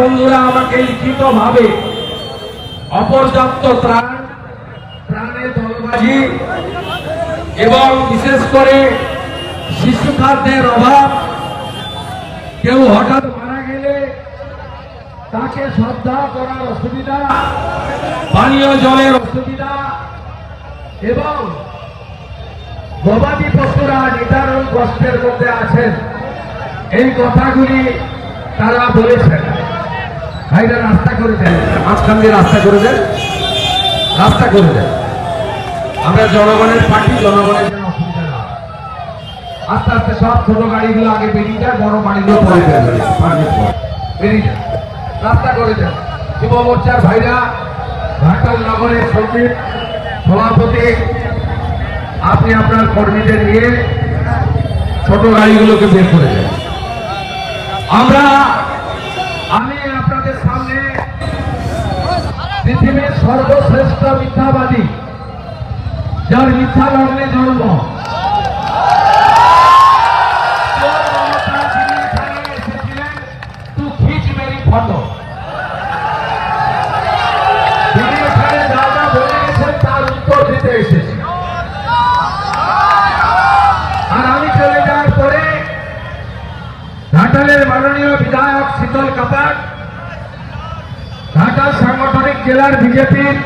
বন্ধুরা, আমাকে লিখিত ভাবে অপর্যাপ্ত ত্রাণ প্রাণে দলবাজি এবং বিশেষ করে শিশু খাদ্যের অভাব, কেউ হঠাৎ মারা গেলে তাকে শ্রদ্ধা করার অসুবিধা, পানীয় জলের অসুবিধা এবং গবাদি পশুরা নিদারুণ কষ্টের মধ্যে আছেন। এই কথাগুলি তারা বলেছেন। ভাইরা রাস্তা করে দেন, মাঝখান দিয়ে রাস্তা করে দেন, রাস্তা করে দেন। আমরা জনগণের পার্টি, জনগণের যেন অসুবিধা না আস্তে আস্তে সব ছোট গাড়িগুলো আগে বেরিয়ে যায়, বড় গাড়িগুলো। বেরিয়ে যায়। রাস্তা করে দেন। যুব মোর্চার ভাইরা, ঘাটাল নগরের সচিব, সভাপতি, আপনি আপনার কর্মীদের নিয়ে ছোট গাড়িগুলোকে বের করে দেন। আমরা আমি আপনাদের সামনে পৃথিবীর সর্বশ্রেষ্ঠ মিথ্যাবাদী, যার মিথ্যা লগ্নে জন্ম। তার আর আমি চলে যাওয়ার পরে, ঘাটালের মাননীয় বিধায়ক শীতল কাপাট ঘাটাল সাংগঠনিক জেলার বিজেপির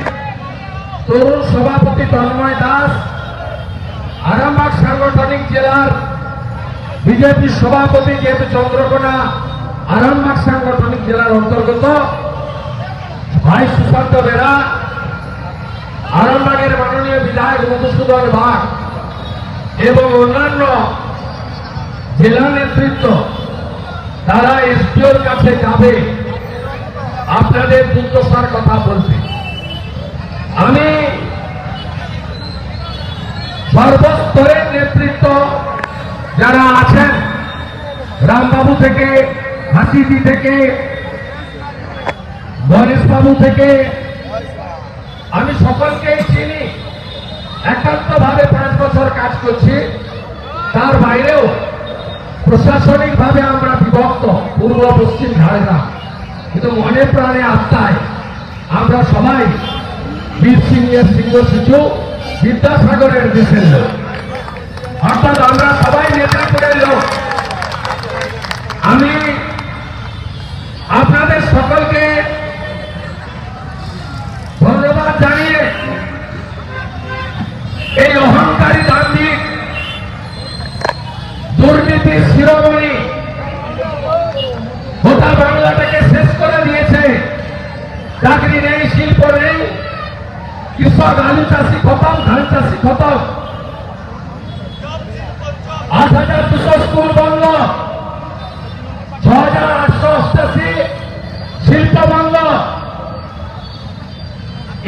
তরুণ সভাপতি তন্ময় দাস, আরামবাগ সাংগঠনিক জেলার বিজেপি সভাপতি যেহেতু চন্দ্রকোনা, আরামবাগ সাংগঠনিক জেলার অন্তর্গত ভাই সুশান্ত বেরা, আরামবাগের মাননীয় বিধায়ক মধুসূদন বাগ এবং অন্যান্য জেলা নেতৃত্ব তারা এসপিওর কাছে যাবে। আপনাদের দুর্দশার কথা বলবে আমি সর্বস্তরের নেতৃত্ব যারা আছেন, রামবাবু থেকে হাসিদি থেকে, গণেশবাবু থেকে, আমি সকলকেই চিনি। একান্ত ভাবে পাঁচ বছর কাজ করছি। তার বাইরেও প্রশাসনিক ভাবে আমরা বিভক্ত, পূর্ব, পশ্চিম ঝাড়গ্রাম কিন্তু মনে প্রাণে আত্মায় আমরা সবাই বীর সিংহের সিংহ শিশু, বিদ্যাসাগরের দেশের লোক অর্থাৎ আমরা সবাই নেতাপুরের লোক। আমি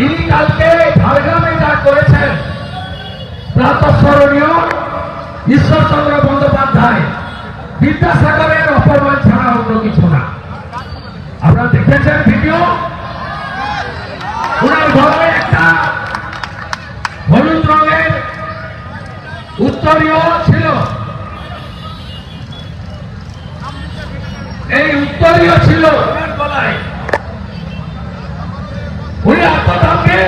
ইনি কালকে ঝাড়গ্রামে যা করেছেন প্রাতঃস্মরণীয় ঈশ্বরচন্দ্র বন্দ্যোপাধ্যায় বিদ্যাসাগরের অপমান ছাড়া অন্য কিছু না। আপনারা দেখেছেন ভিডিও ওনার ঘরে একটা হলুদ রঙের উত্তরীয় ছিল। এই উত্তরীয় ছিল। গলায় আত্মধামকে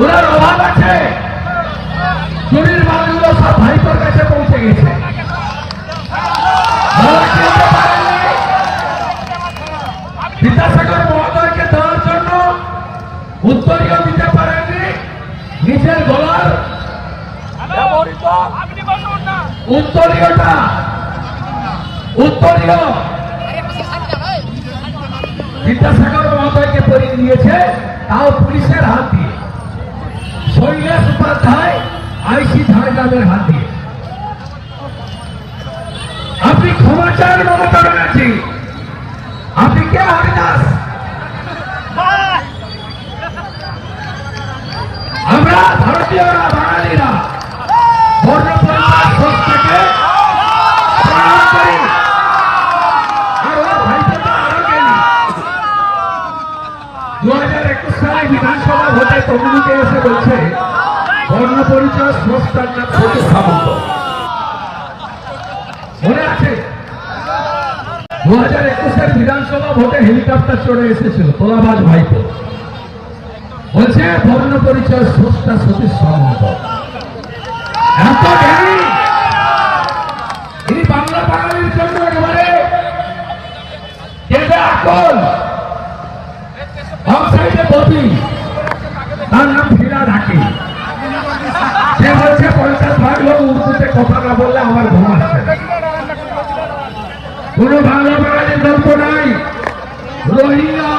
ওনার অভাব আছে। চুরির মালগুলো সব ভাইপোর কাছে পৌঁছে গেছে। বিদ্যাসাগর মহোদয়কে দেওয়ার জন্য উত্তরীয় দিতে পারেননি। নিজের গলার উত্তরীয়টা। উত্তরীয়। বিদ্যাসাগর মহোদয়কে করিয়ে নিয়েছে তাও পুলিশের হাত দিয়ে। উপাধ্যায় আইসি ঝাড়গ্রামের হাত আপনি ক্ষমা চান মমতা ব্যানার্জি আপনি কে হরিদাস আমরা ভারতীয়রা বাঙালিরা বর্ণ পরিচয় খোঁজ থেকে প্রণাম করি আর ওর ভাইপোটা আরও গেলি দু হাজার একুশ সালে বিধানসভা ভোটে তমলুকে এসে বলছে বর্ণ পরিচয় সংস্থার নাম সতীশ সামন্ত মনে আছে দু হাজার একুশের বিধানসভা ভোটে হেলিকপ্টার চড়ে এসেছিল, তোলাবাজ ভাইপো। বলছে, বর্ণ পরিচয় স্রষ্টা সতীশ সামন্ত। এত বাংলা বাঙালির জন্য একেবারে আকল। তার নাম ফিরা ডাকি সে বলছে, পঞ্চাশ ভাগ লোক উর্দুতে কথা না বললে আমার ঘুম আসছে না। কোনো বাংলা বাঙালির গল্প নাই। রোহিঙ্গা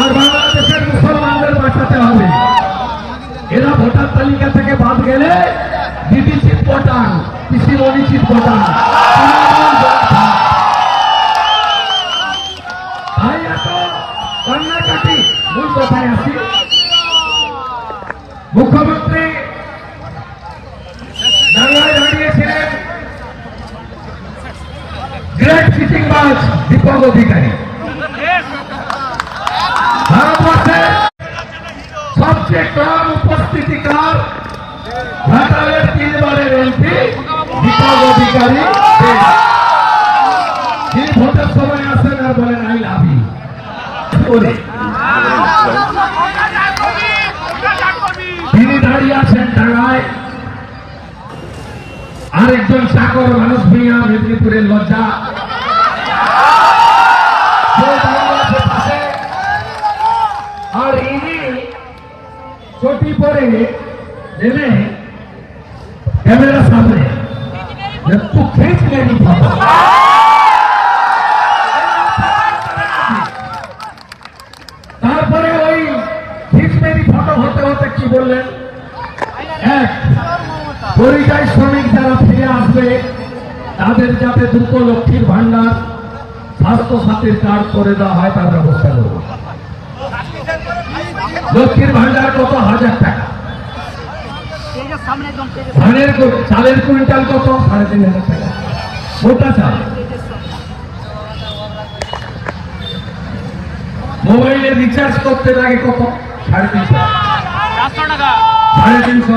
আর বাংলাদেশের মুসলমানদের বাঁচাতে হবে। এরা ভোটার তালিকা থেকে বাদ গেলে দিদি চিত পটান। পিসি অধিকারী তিনি ভোটের সময় আসেন আর বলেন আই লাভ ইউ তিনি দাঁড়িয়ে আছেন ডাঙায় আরেকজন চাকর মানুষ মিয়া মেদিনীপুরের লজ্জা। আর ইনি চটি পরে নেমে ক্যামেরা সামনে যে তু খেঁচ লেনি ফটো তারপরে ওই খিচমেরি ফটো হতে হতে কি বললেন এক পরিযায়ী শ্রমিক যারা ফিরে আসবে তাদের যাতে দ্রুত লক্ষ্মীর ভান্ডার স্বাস্থ্য সাথীর কার্ড করে দেওয়া হয়, তার ব্যবস্থা করব লক্ষ্মীর ভান্ডার কত? হাজার টাকা। ধানের চালের কুইন্টাল কত? সাড়ে তিন হাজার টাকা। মোটা চাল। মোবাইলে রিচার্জ করতে লাগে কত? সাড়ে তিনশো। সাড়ে তিনশো।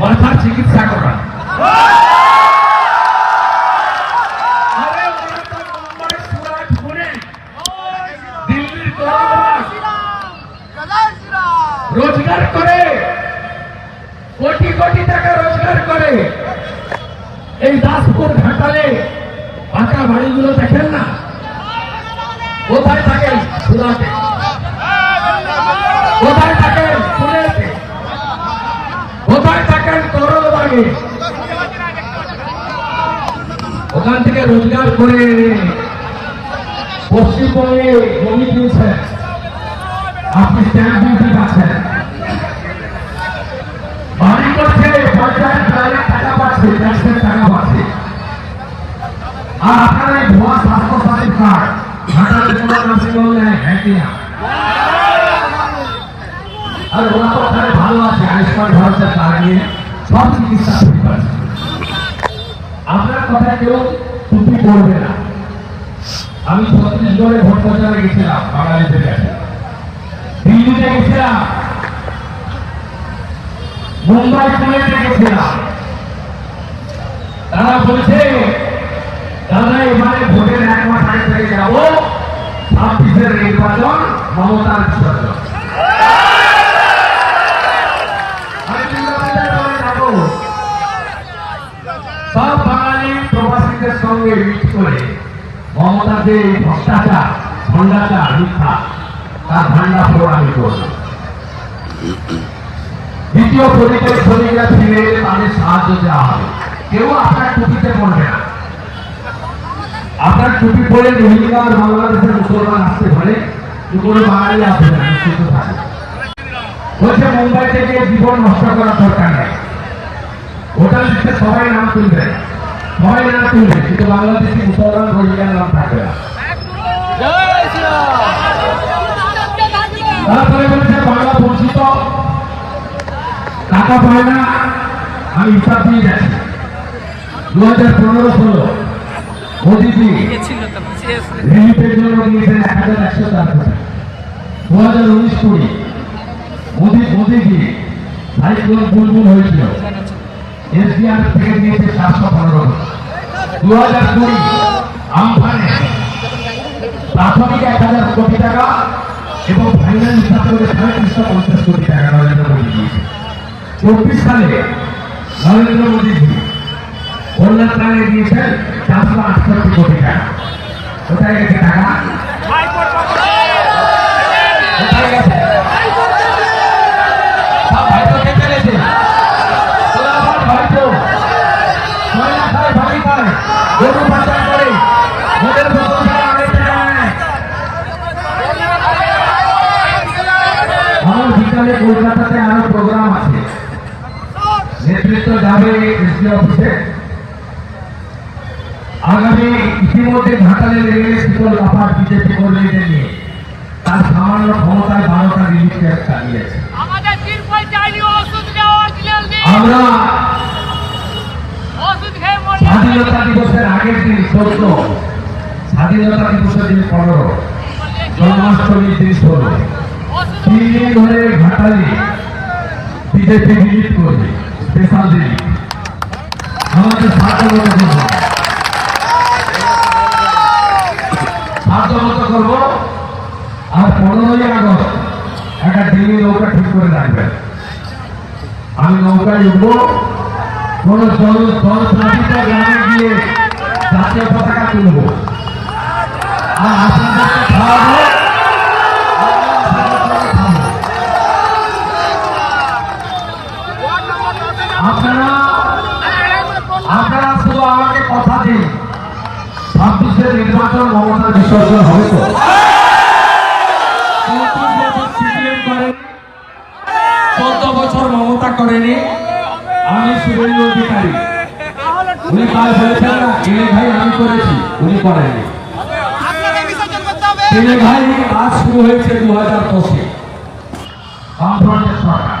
মাথার চিকিৎসা করোনাবাস রোজগার করে, কোটি কোটি টাকা রোজগার করে। এই দাসপুর ঘাটালে পাকা বাড়িগুলো দেখেন না? কোথায় থাকেন? সুরাটে। কোথায় থাকেন? কোথায় ওখান থেকে রোজগার করে এনে পশ্চিমবঙ্গে জমি কিনছেন আপনি স্ট্যাম্প ডিউটি পাচ্ছেন। আর হ্যাঁ আর ওরা তো ওখানে ভালো আছে, আয়ুষ্মান ভারতের কার্ড নিয়ে। সব চিকিৎসা আপনার কথা কেউ টুপি করবে না। আমি ছত্তিশগড়ে ভোট প্রচারে গেছিলাম বাঙালিদের কাছে দিল্লিতে গেছিলাম। মুম্বাই পুনেতে গেছিলাম। তারা বলছে, দাদা, এবারে ভোটের এক মাস আগে থেকে যাব। ছাব্বিশের নির্বাচন, মমতার বিসর্জন। সঙ্গে মিট করে মমতা যে এই ভ্রষ্টাচার ভণ্ডাচার, মিথ্যা, তার ভান্ডা ফোর আমি দ্বিতীয় পরিচয় শ্রমিকরা ফিরে এলে তাদের সাহায্য দেওয়া হবে। কেউ আপনার টুপিতে পড়বে না। আপনার টুপি পরে রোহিঙ্গা আর বাংলাদেশের মুসলমান আসতে পারে কোনো বাঙালি আসবে না, নিশ্চিত থাকে। বলছে মুম্বাই থেকে জীবন নষ্ট করার দরকার নেই। লিস্টে সবাই নাম তুলবে। সবাই নাম তুলবে কিন্তু বাংলাদেশি মুসলমান রোহিঙ্গার নাম থাকবে না। তারপরে বলেছে, বাংলা বঞ্চিত। টাকা পায় না। আমি হিসাব দিয়ে গেছি। দু হাজার পনেরো ষোলো, মোদীজি রিলিফের জন্য দিয়েছেন এক হাজার একশো চার দু হাজার উনিশ কুড়ি, মোদী মোদীজি সাইক্লোন বুলবুল হয়েছিল। এসডিআর থেকে দিয়েছে চারশো পনেরো। দু হাজার কুড়ি আমফানে প্রাথমিক এক হাজার কোটি টাকা এবং ফাইনাল হিসাব করে তিনশো পঞ্চাশ কোটি টাকা নরেন্দ্র মোদী দিয়েছে। চব্বিশ সালে নরেন্দ্র মোদীজি বন্যার ত্রাণে দিয়েছেন চারশো আটষট্টি কোটি টাকা। কোথায় গেছে টাকা? কোথায় গেছে সব ভাইপো খেয়ে ফেলেছে ওরা আবার ভাইপো ময়লা খায় ভাবি খায় গরু পাচার করে ওদের বদল ছাড়া অনেক টাকা নেয় আমার বিকালে কলকাতাতে আরও প্রোগ্রাম আছে। নেতৃত্ব যাবে এসডি অফিসে। আগামী ইতিমধ্যে ঘাটালে শীতল কাপার বিজেপি কর্মীদের নিয়ে। তার সামান্য ক্ষমতায় বারোটা রিলিফ ক্যাম্প চালিয়েছে। আমরা স্বাধীনতা দিবসের আগের দিন চোদ্দ স্বাধীনতা দিবসের দিন পনেরো জন্মাষ্টমীর দিন ষোলো। তিন ধরে ঘাটালে বিজেপি রিলিফ করবে, স্পেশাল রিলিফ আমাদের মতো করব। সাধ্য করব আমি নৌকায় উঠবো, কোন জল জল প্লাবিত গ্রামে গিয়ে জাতীয় পতাকা তুলবো। আর খাওয়াবো আপনারা আপনারা শুধু আমাকে কথা দিন। ছাব্বিশের নির্বাচন মমতা বিসর্জন হবে তো? চোদ্দ বছর মমতা করেনি, আমি শুভেন্দু অধিকারী। উনি কাল বলেছেন না এনে ভাই আমি করেছি, উনি করেনি এনে ভাই কাজ শুরু হয়েছে দু হাজার দশে সরকার।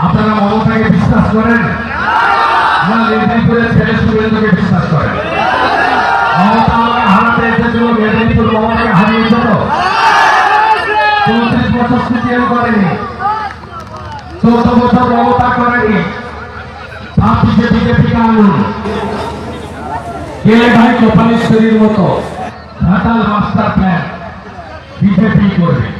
আপনারা মমতাকে বিশ্বাস করেন? না, মেদিনীপুরের ছেলে সুরেন্দ্রকে বিশ্বাস করেন? মমতা আমাকে হারাতে এসেছিল, মেদিনীপুর মমতাকে হারিয়েছিল চৌত্রিশ বছর সিপিএম করেনি। চৌদ্দ বছর মমতা করেনি। ভাই মতো। প্ল্যান বিজেপি করবে।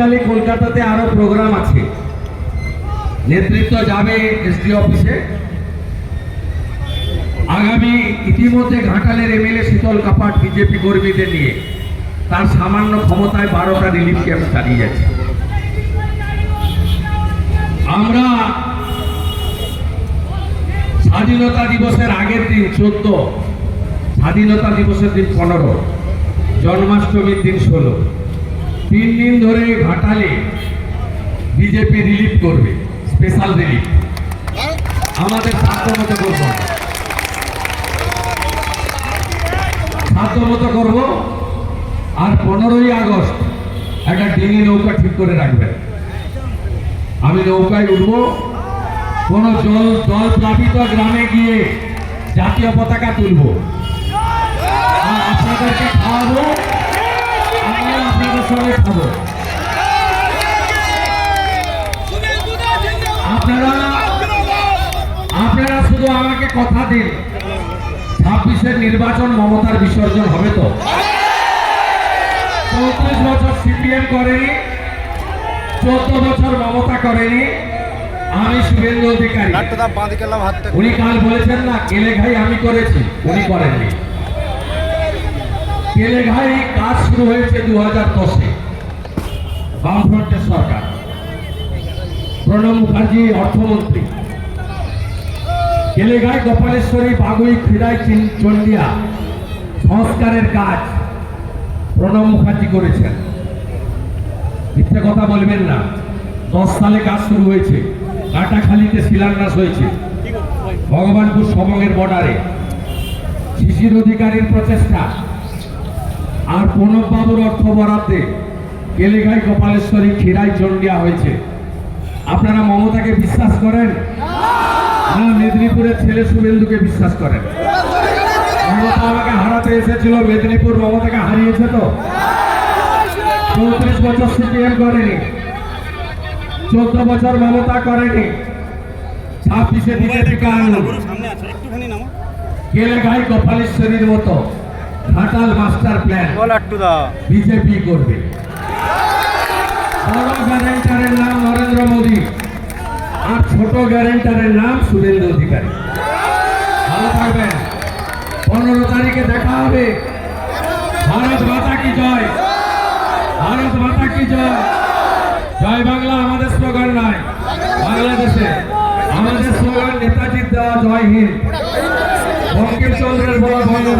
আমার বিকালে কলকাতাতে আরও প্রোগ্রাম আছে। নেতৃত্ব যাবে এসডি অফিসে আগামী ইতিমধ্যে ঘাটালের এমএলএ শীতল কাপাট বিজেপি কর্মীদের নিয়ে। তার সামান্য ক্ষমতায় বারোটা রিলিফ ক্যাম্প চালিয়ে যাচ্ছে আমরা স্বাধীনতা দিবসের আগের দিন চোদ্দ, স্বাধীনতা দিবসের দিন পনেরো, জন্মাষ্টমীর দিন ষোলো। তিন দিন ধরে ঘাটালে বিজেপি রিলিফ করবে স্পেশাল রিলিফ আমাদের সাধ্য মতো করব। সাধ্য মতো করব। আর পনেরোই আগস্ট একটা ডিঙি নৌকা ঠিক করে রাখবেন। আমি নৌকায় উঠবো। কোন জল জল প্লাবিত গ্রামে গিয়ে জাতীয় পতাকা তুলবো। আর আপনাদেরকে খাওয়াবো। আপনাদের সঙ্গে খাব আপনারা আপনারা শুধু আমাকে কথা দিন। ছাব্বিশের নির্বাচন মমতার বিসর্জন হবে তো? চৌত্রিশ বছর সিপিএম করেনি চোদ্দ বছর মমতা করেনি। আমি শুভেন্দু অধিকারী। উনি কাল বলেছেন না কেলে ঘাই আমি করেছি। উনি করেননি। কেলে ঘাই কাজ শুরু হয়েছে দু হাজার দশে। বামফ্রন্টের সরকার। প্রণব মুখার্জি, অর্থমন্ত্রী। কেলেঘাই গোপালেশ্বরী, বাগুই চিন- চন্ডিয়া। সংস্কারের কাজ প্রণব মুখার্জি করেছেন। মিথ্যে কথা বলবেন না। দশ সালে কাজ শুরু হয়েছে। কাটাখালিতে শিলান্যাস হয়েছে। ভগবানপুর সবংয়ের বর্ডারে। শিশির অধিকারীর প্রচেষ্টা। আর প্রণব বাবুর অর্থ বরাদ্দে কেলেঘাই গোপালেশ্বরী খিরাই চন্ডিয়া হয়েছে। আপনারা মমতাকে বিশ্বাস করেন? না মেদিনীপুরের ছেলে শুভেন্দুকে বিশ্বাস করেন? মমতা আমাকে হারাতে এসেছিল, মেদিনীপুর মমতাকে হারিয়েছে তো? চৌত্রিশ বছর সিপিএম করেনি। চোদ্দ বছর মমতা করেনি। ছাব্বিশে বিজেপি আনুন কেলে গাই গোপালেশ্বরীর মতো। ঘাটাল মাস্টার প্ল্যান বিজেপি করবে। বড় গ্যারেন্টারের নাম নরেন্দ্র মোদী আর ছোট গ্যারেন্টারের নাম সুরেন্দ্র অধিকারী। ভালো থাকবেন। পনেরো তারিখে দেখা হবে। ভারত মাতা কি জয়? ভারত মাতা কি জয়? জয় বাংলা আমাদের বলা বন্দে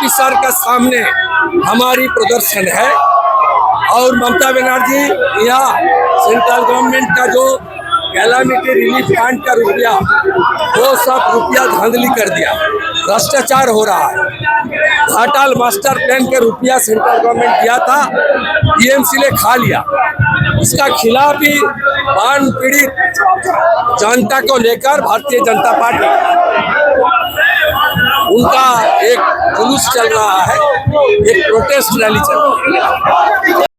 ऑफिसर का सामने हमारी प्रदर्शन है। और ममता बनर्जी यहाँ सेंट्रल गवर्नमेंट का जो कैलामिटी रिलीफ फंड का रुपया, वो सब रुपया धांधली कर दिया। भ्रष्टाचार हो रहा है। घाटाल मास्टर प्लान के रुपया सेंट्रल गवर्नमेंट दिया था टीएमसी ने खा लिया। उसका खिलाफ ही बाढ़ पीड़ित जनता को लेकर भारतीय जनता पार्टी उनका एक जुलूस चल रहा है एक प्रोटेस्ट रैली चल रहा है।